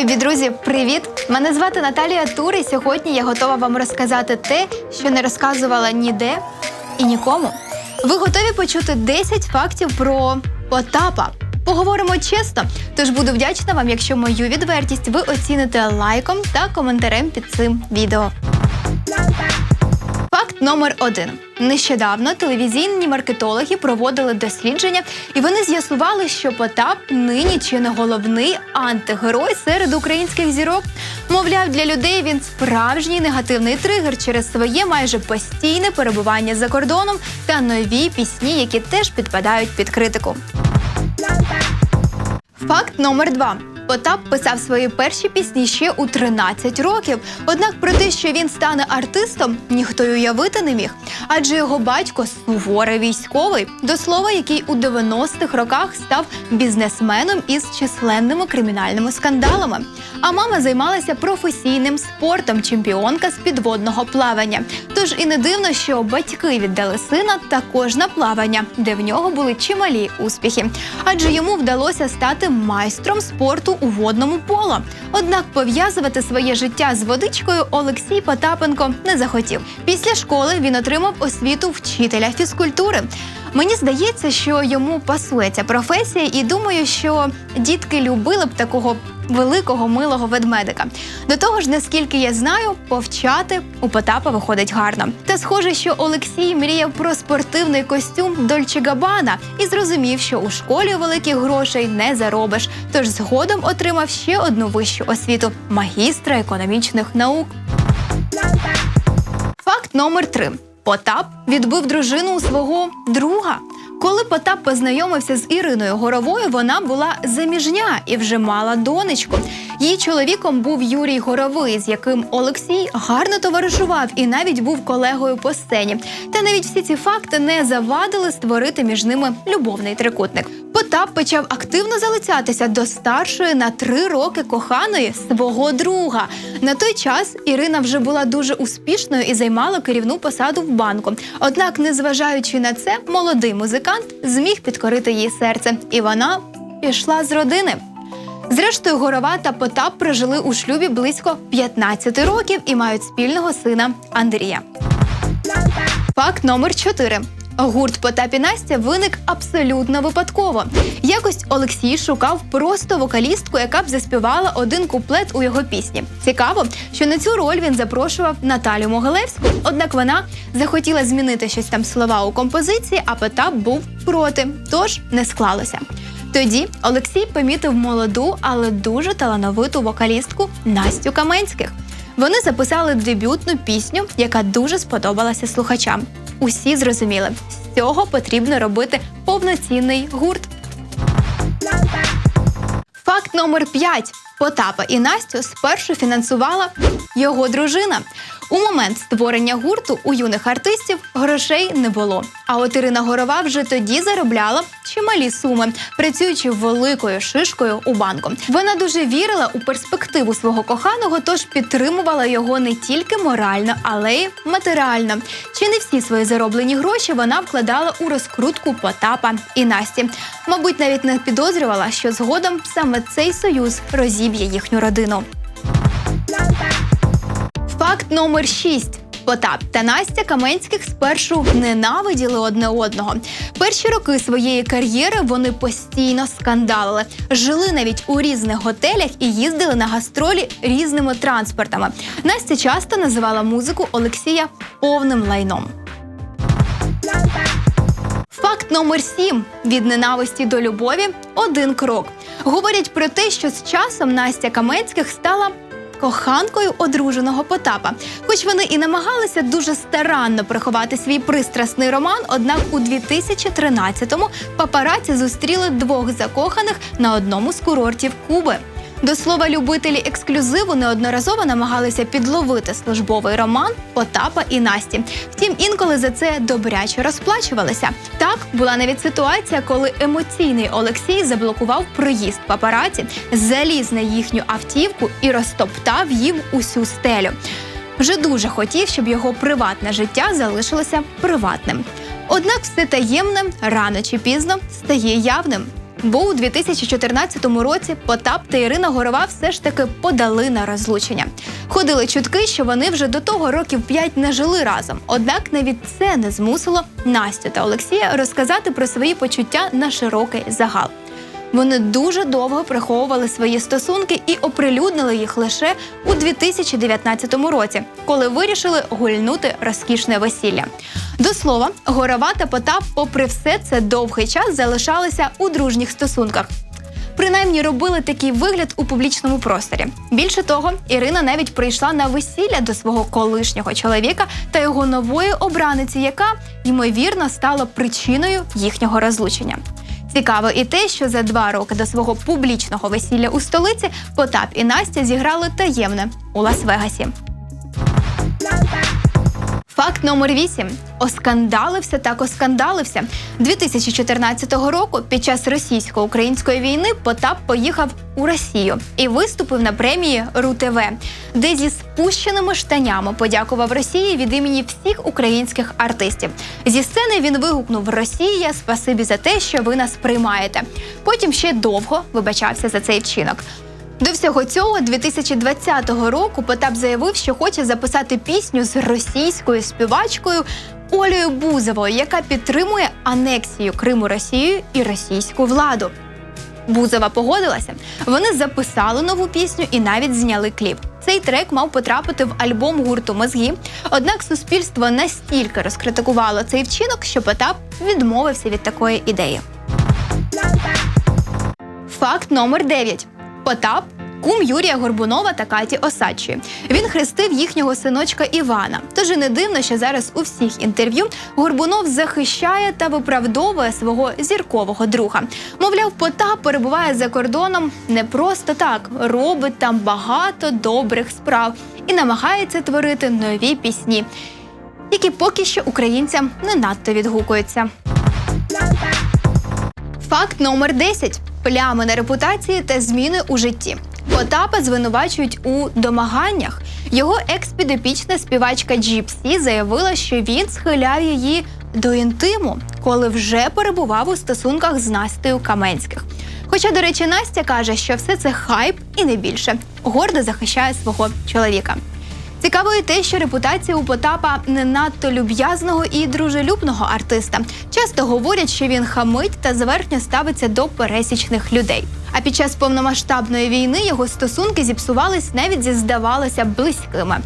Любі друзі, привіт! Мене звати Наталія Тур, і сьогодні я готова вам розказати те, що не розказувала ніде і нікому. Ви готові почути 10 фактів про Потапа. Поговоримо чесно, тож буду вдячна вам, якщо мою відвертість ви оціните лайком та коментарем під цим відео. Номер один: нещодавно телевізійні маркетологи проводили дослідження, і вони з'ясували, що Потап нині чи не головний антигерой серед українських зірок. Мовляв, для людей він справжній негативний тригер через своє майже постійне перебування за кордоном та нові пісні, які теж підпадають під критику. Факт номер два. Потап писав свої перші пісні ще у 13 років. Однак про те, що він стане артистом, ніхто й уявити не міг. Адже його батько суворий військовий, до слова, який у 90-х роках став бізнесменом із численними кримінальними скандалами. А мама займалася професійним спортом, чемпіонка з підводного плавання. Тож і не дивно, що батьки віддали сина також на плавання, де в нього були чималі успіхи. Адже йому вдалося стати майстром спорту у водному поло. Однак пов'язувати своє життя з водичкою Олексій Потапенко не захотів. Після школи він отримав освіту вчителя фізкультури. Мені здається, що йому пасує ця професія, і думаю, що дітки любили б такого великого милого ведмедика. До того ж, наскільки я знаю, повчати у Потапа виходить гарно. Та схоже, що Олексій мріяв про спортивний костюм Дольче Габана і зрозумів, що у школі великих грошей не заробиш. Тож згодом отримав ще одну вищу освіту магістра економічних наук. Факт номер три: Потап відбив дружину у свого друга. Коли Потап познайомився з Іриною Горовою, вона була заміжня і вже мала донечку. Її чоловіком був Юрій Горовий, з яким Олексій гарно товаришував і навіть був колегою по сцені. Та навіть всі ці факти не завадили створити між ними любовний трикутник. Потап почав активно залицятися до старшої на три роки коханої свого друга. На той час Ірина вже була дуже успішною і займала керівну посаду в банку. Однак, незважаючи на це, молодий музикант зміг підкорити її серце, і вона пішла з родини. Зрештою, Горова та Потап прожили у шлюбі близько 15 років і мають спільного сина Андрія. Факт номер 4. Гурт Потап і Настя виник абсолютно випадково. Якось Олексій шукав просто вокалістку, яка б заспівала один куплет у його пісні. Цікаво, що на цю роль він запрошував Наталю Могилевську. Однак вона захотіла змінити щось там слова у композиції, а Потап був проти, тож не склалося. Тоді Олексій помітив молоду, але дуже талановиту вокалістку Настю Каменських. Вони записали дебютну пісню, яка дуже сподобалася слухачам. Усі зрозуміли, з цього потрібно робити повноцінний гурт. Факт номер 5. Потапа і Настю спершу фінансувала його дружина. У момент створення гурту у юних артистів грошей не було. А от Ірина Горова вже тоді заробляла чималі суми, працюючи великою шишкою у банку. Вона дуже вірила у перспективу свого коханого, тож підтримувала його не тільки морально, але й матеріально. Чи не всі свої зароблені гроші вона вкладала у розкрутку Потапа і Насті? Мабуть, навіть не підозрювала, що згодом саме цей союз розіб'є їхню родину. Факт номер 6. Потап та Настя Каменських спершу ненавиділи одне одного. Перші роки своєї кар'єри вони постійно скандалили, жили навіть у різних готелях і їздили на гастролі різними транспортами. Настя часто називала музику Олексія повним лайном. Факт номер 7. від ненависті до любові один крок. Говорять про те, що з часом Настя Каменських стала коханкою одруженого Потапа. Хоч вони і намагалися дуже старанно приховати свій пристрасний роман, однак у 2013-му папараці зустріли двох закоханих на одному з курортів Куби. До слова, любителі ексклюзиву неодноразово намагалися підловити службовий роман Потапа і Насті. Втім, інколи за це добряче розплачувалися. Так була навіть ситуація, коли емоційний Олексій заблокував проїзд папараці, заліз на їхню автівку і розтоптав їм усю стелю. Вже дуже хотів, щоб його приватне життя залишилося приватним. Однак все таємне рано чи пізно стає явним. Бо у 2014 році Потап та Ірина Горова все ж таки подали на розлучення. Ходили чутки, що вони вже до того років п'ять не жили разом. Однак навіть це не змусило Настю та Олексія розказати про свої почуття на широкий загал. Вони дуже довго приховували свої стосунки і оприлюднили їх лише у 2019 році, коли вирішили гульнути розкішне весілля. До слова, Горова та Потап, попри все це довгий час залишалися у дружніх стосунках. Принаймні робили такий вигляд у публічному просторі. Більше того, Ірина навіть прийшла на весілля до свого колишнього чоловіка та його нової обраниці, яка ймовірно стала причиною їхнього розлучення. Цікаво і те, що за два роки до свого публічного весілля у столиці Потап і Настя зіграли таємне у Лас-Вегасі. Факт номер 8. Оскандалився так оскандалився. 2014 року під час російсько-української війни Потап поїхав у Росію і виступив на премії РУ-ТВ, де зі спущеними штанями подякував Росії від імені всіх українських артистів. Зі сцени він вигукнув Росія, спасибі за те, що ви нас приймаєте. Потім ще довго вибачався за цей вчинок. До всього цього 2020 року Потап заявив, що хоче записати пісню з російською співачкою Олею Бузовою, яка підтримує анексію Криму Росією і російську владу. Бузова погодилася. Вони записали нову пісню і навіть зняли кліп. Цей трек мав потрапити в альбом гурту Мозги. Однак суспільство настільки розкритикувало цей вчинок, що Потап відмовився від такої ідеї. Факт номер 9. Потап кум Юрія Горбунова та Каті Осадчої. Він хрестив їхнього синочка Івана. Тож і не дивно, що зараз у всіх інтерв'ю Горбунов захищає та виправдовує свого зіркового друга. Мовляв, Потап перебуває за кордоном не просто так, робить там багато добрих справ і намагається творити нові пісні, які поки що українцям не надто відгукуються. Факт номер 10. Плями на репутації та зміни у житті. Потапа звинувачують у домаганнях. Його екс-підопічна співачка Джіпсі заявила, що він схиляв її до інтиму, коли вже перебував у стосунках з Настею Каменських. Хоча, до речі, Настя каже, що все це хайп і не більше гордо захищає свого чоловіка. Цікаво і те, що репутація у Потапа не надто люб'язного і дружелюбного артиста. Часто говорять, що він хамить та зверхньо ставиться до пересічних людей. А під час повномасштабної війни його стосунки зіпсувались навіть зі здавалося близькими.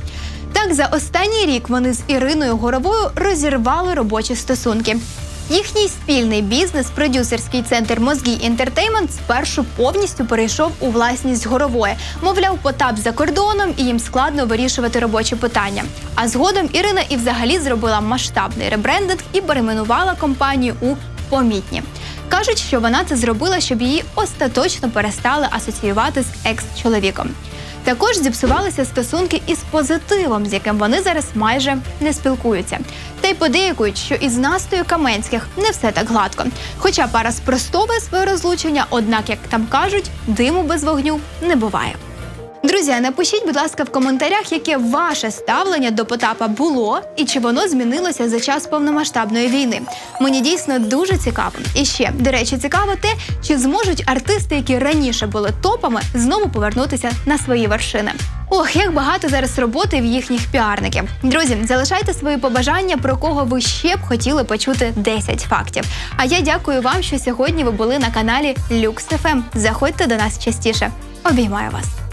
Так, за останній рік вони з Іриною Горовою розірвали робочі стосунки. Їхній спільний бізнес, продюсерський центр Мозгі Інтертеймент, спершу повністю перейшов у власність горової. Мовляв, Потап за кордоном і їм складно вирішувати робочі питання. А згодом Ірина і взагалі зробила масштабний ребрендинг і перейменувала компанію у помітні. Кажуть, що вона це зробила, щоб її остаточно перестали асоціювати з екс-чоловіком. Також зіпсувалися стосунки із позитивом, з яким вони зараз майже не спілкуються. Подейкують, що із Настою Каменських не все так гладко. Хоча пара спростовує своє розлучення, однак, як там кажуть, диму без вогню не буває. Друзі, напишіть, будь ласка, в коментарях, яке ваше ставлення до Потапа було і чи воно змінилося за час повномасштабної війни. Мені дійсно дуже цікаво. І ще, до речі, цікаво те, чи зможуть артисти, які раніше були топами, знову повернутися на свої вершини. Ох, як багато зараз роботи в їхніх піарників. Друзі, залишайте свої побажання, про кого ви ще б хотіли почути 10 фактів. А я дякую вам, що сьогодні ви були на каналі Lux FM. Заходьте до нас частіше. Обіймаю вас.